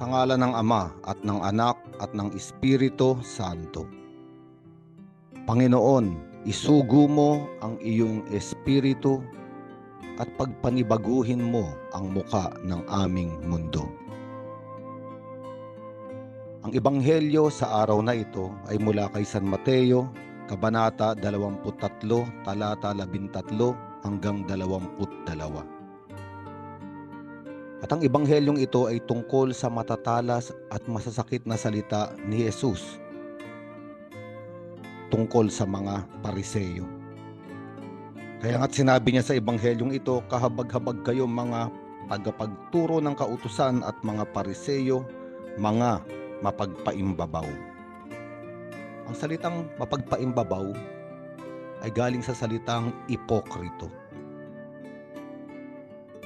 Sa ngalan ng Ama at ng Anak at ng Espiritu Santo. Panginoon, isugo mo ang iyong espiritu at pagpanibaguhin mo ang muka ng aming mundo. Ang ebanghelyo sa araw na ito ay mula kay San Mateo, Kabanata 23, talata 13 hanggang 22. At ang ebanghelyong ito ay tungkol sa matatalas at masasakit na salita ni Jesus tungkol sa mga pariseyo. Kaya nga't sinabi niya sa ebanghelyong ito, kahabag-habag kayo mga tagapagturo ng kautusan at mga pariseyo, mga mapagpaimbabaw. Ang salitang mapagpaimbabaw ay galing sa salitang ipokrito.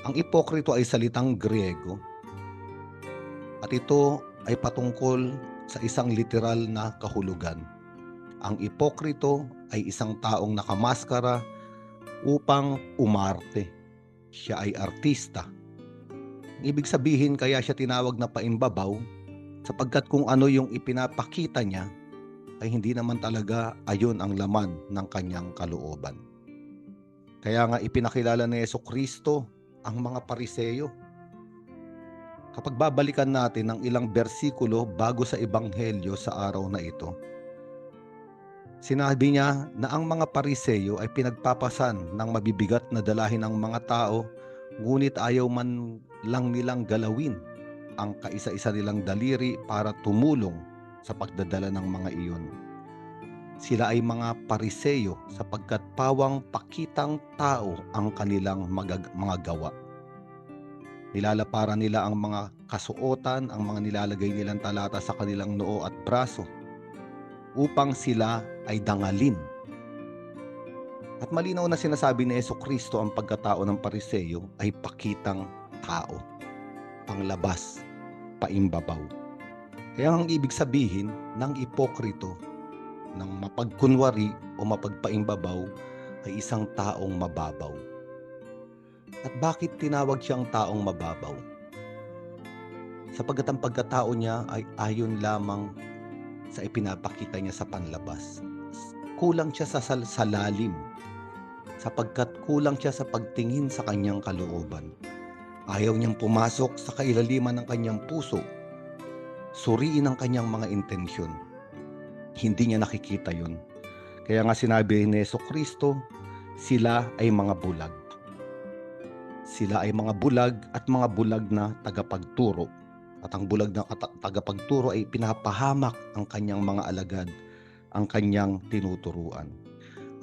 Ang ipokrito ay salitang Griego at ito ay patungkol sa isang literal na kahulugan. Ang ipokrito ay isang taong nakamaskara upang umarte. Siya ay artista. Ibig sabihin kaya siya tinawag na paimbabaw sapagkat kung ano yung ipinapakita niya ay hindi naman talaga ayon ang laman ng kanyang kalooban. Kaya nga ipinakilala ni Yeso Kristo ang mga pariseyo. Kapag babalikan natin ang ilang bersikulo bago sa ebanghelyo sa araw na ito, sinabi niya na ang mga pariseyo ay pinagpapasan ng mabibigat na dalahin ng mga tao, ngunit ayaw man lang nilang galawin ang kaisa-isa nilang daliri para tumulong sa pagdadala ng mga iyon. Sila ay mga pariseyo sapagkat pawang pakitang tao ang kanilang magag- mga gawa. Nilalaparan nila ang mga kasuotan, ang mga nilalagay nilang talata sa kanilang noo at braso upang sila ay dangalin. At malinaw na sinasabi ni Yeso Kristo ang pagkatao ng pariseyo ay pakitang tao, panglabas, paimbabaw. Kaya ang ibig sabihin ng ipokrito, ng mapagkunwari o mapagpaimbabaw ay isang taong mababaw. At bakit tinawag siyang taong mababaw? Sapagkat ang pagkatao niya ay ayon lamang sa ipinapakita niya sa panlabas. Kulang siya sa, sal- sa lalim sapagkat kulang siya sa pagtingin sa kanyang kalooban. Ayaw niyang pumasok sa kailaliman ng kanyang puso. Suriin ang kanyang mga intensyon. Hindi niya nakikita yun. Kaya nga sinabi ni Yeso Kristo, sila ay mga bulag. Sila ay mga bulag at mga bulag na tagapagturo. At ang bulag na tagapagturo ay pinapahamak ang kanyang mga alagad, ang kanyang tinuturuan.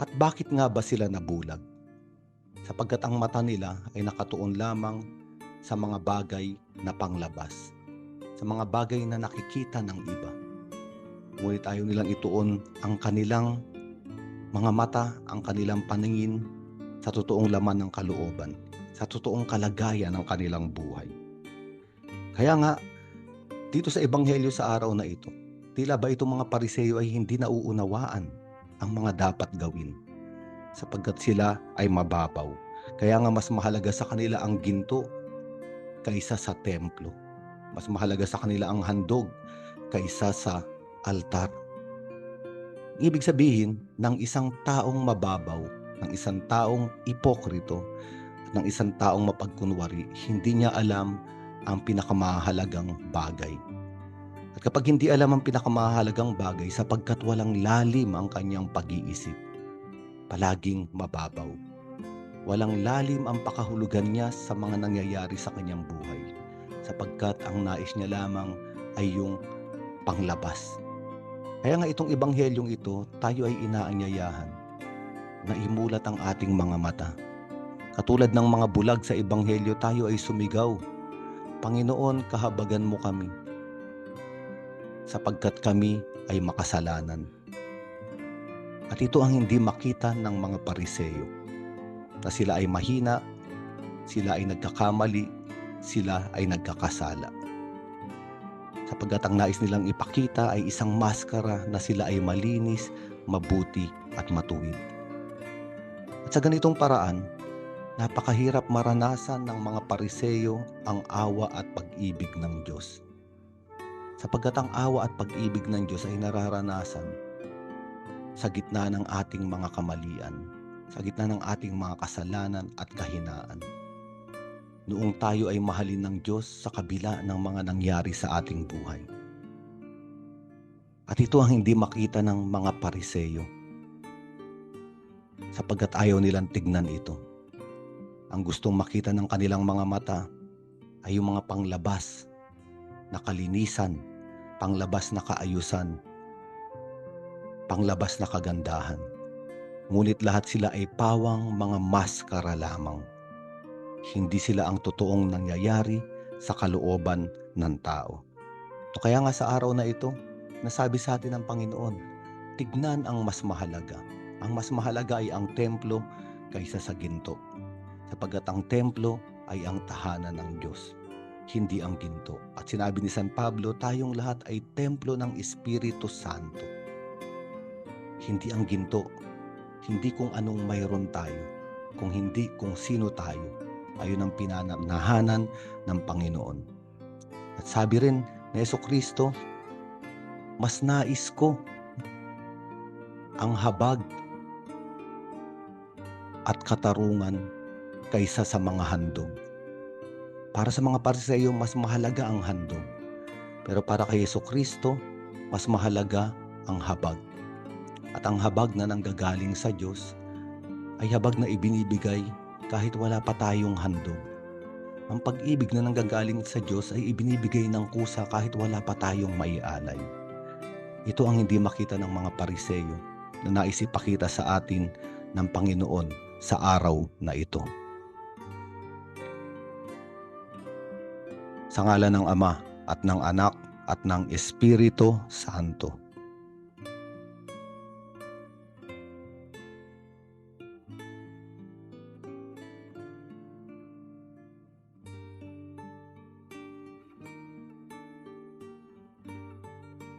At bakit nga ba sila nabulag? Sapagkat ang mata nila ay nakatuon lamang sa mga bagay na panglabas, sa mga bagay na nakikita ng iba. Ngunit ayaw nilang ituon ang kanilang mga mata, ang kanilang paningin sa totoong laman ng kalooban, sa totoong kalagayan ng kanilang buhay. Kaya nga, dito sa Ebanghelyo sa araw na ito, tila ba itong mga pariseyo ay hindi nauunawaan ang mga dapat gawin sapagkat sila ay mababaw. Kaya nga mas mahalaga sa kanila ang ginto kaysa sa templo. Mas mahalaga sa kanila ang handog kaysa sa altar. Ibig sabihin ng isang taong mababaw, ng isang taong ipokrito, ng isang taong mapagkunwari, hindi niya alam ang pinakamahalagang bagay. At kapag hindi alam ang pinakamahalagang bagay sapagkat walang lalim ang kanyang pag-iisip, palaging mababaw. Walang lalim ang pakahulugan niya sa mga nangyayari sa kanyang buhay sapagkat ang nais niya lamang ay yung panglabas. Kaya nga itong ebanghelyong ito, tayo ay inaanyayahan na imulat ang ating mga mata. Katulad ng mga bulag sa ebanghelyo, tayo ay sumigaw, Panginoon, kahabagan mo kami sapagkat kami ay makasalanan. At ito ang hindi makita ng mga pariseyo na sila ay mahina, sila ay nagkakamali, sila ay nagkakasala. Sapagkat ang nais nilang ipakita ay isang maskara na sila ay malinis, mabuti at matuwid. At sa ganitong paraan, napakahirap maranasan ng mga pariseyo ang awa at pag-ibig ng Diyos. Sapagkat ang awa at pag-ibig ng Diyos ay nararanasan sa gitna ng ating mga kamalian, sa gitna ng ating mga kasalanan at kahinaan. Noong tayo ay mahalin ng Diyos sa kabila ng mga nangyari sa ating buhay. At ito ang hindi makita ng mga pariseyo sapagkat ayaw nilang tignan ito. Ang gustong makita ng kanilang mga mata ay yung mga panglabas na kalinisan, panglabas na kaayusan, panglabas na kagandahan. Ngunit lahat sila ay pawang mga maskara lamang. Hindi sila ang totoong nangyayari sa kalooban ng tao. O kaya nga sa araw na ito, nasabi sa atin ng Panginoon, tignan ang mas mahalaga. Ang mas mahalaga ay ang templo kaysa sa ginto. Sapagkat ang templo ay ang tahanan ng Diyos, hindi ang ginto. At sinabi ni San Pablo, tayong lahat ay templo ng Espiritu Santo. Hindi ang ginto, hindi kung anong mayroon tayo, kung hindi kung sino tayo. Ayun ang pinanahanan ng Panginoon. At sabi rin ni Yeso Kristo, mas nais ko ang habag at katarungan kaysa sa mga handog. Para sa mga pariseyo, mas mahalaga ang handog. Pero para kay Yeso Kristo, mas mahalaga ang habag. At ang habag na nanggagaling sa Diyos ay habag na ibinibigay kahit wala pa tayong handog. Ang pag-ibig na nanggagaling sa Diyos ay ibinibigay ng kusa kahit wala pa tayong maialay. Ito ang hindi makita ng mga pariseyo na naisipakita sa atin ng Panginoon sa araw na ito. Sa ngala ng Ama at ng Anak at ng Espiritu Santo.